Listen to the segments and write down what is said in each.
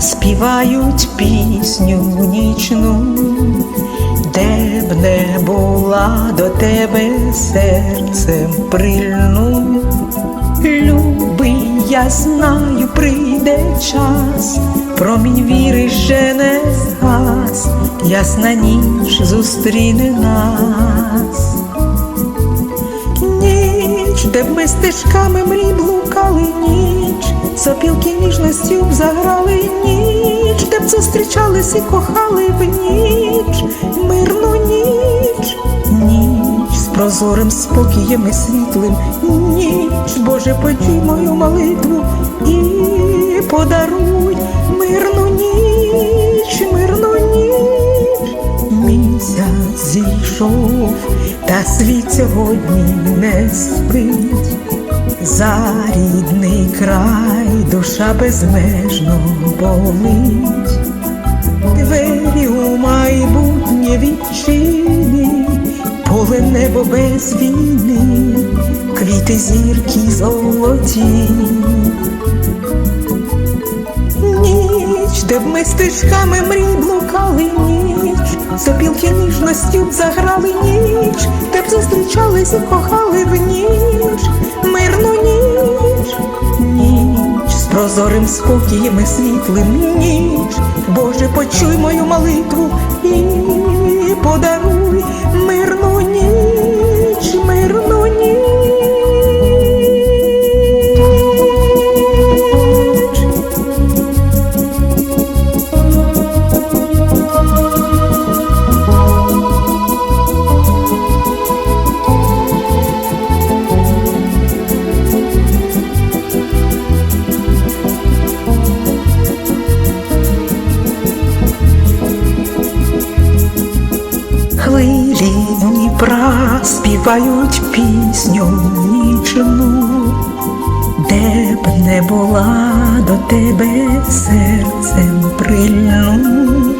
співають пісню нічну, де б не була до тебе серцем прильну. Любий, я знаю, прийде час, промінь віри ще не згас, ясна ніч зустріне нас. Ніч, де б ми стежками мрій блукали ніч, сопілки ніжністю б заграли ніч, де б зустрічались і кохали б ніч, мирну ніч, ніч з прозорим спокієм і світлим, ніч, Боже, почуй мою молитву і подаруй мирну ніч, мирну ніч. Місяць зійшов, та світ сьогодні не спить. За рідний край душа безмежно болить, двері у майбутнє відчині, поле небо без війни, квіти зірки золоті. Ніч, де б ми стежками мрій блукали ніч, сопілки ніжності б заграли ніч, де б зустрічались і кохали в ніч, мирну ніч, ніч з прозорим спокієм і світлим ніч, Боже, почуй мою молитву і подаруй Хвилі Дніпра співають пісню нічну, де б не була до тебе серцем прильну.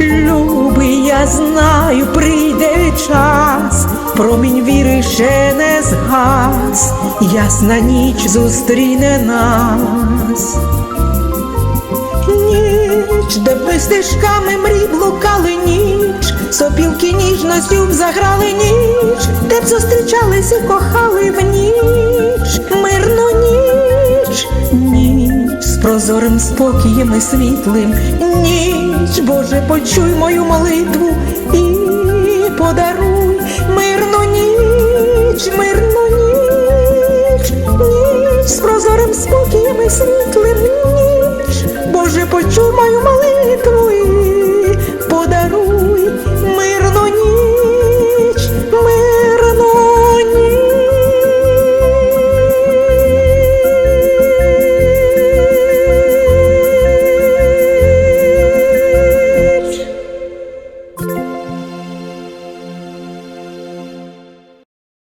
Любий, я знаю, прийде час, промінь віри ще не згас, ясна ніч зустріне нас. Ніч, де б ми стежками мрій блукали ніжністю б заграли ніч, де б зустрічались і кохали в ніч, мирну ніч, ніч з прозорим спокієм і світлим, ніч, Боже, почуй мою молитву і подаруй. Мирну ніч, мирну ніч, ніч з прозорим спокієм і світлим. Ніч. Боже, почуй мою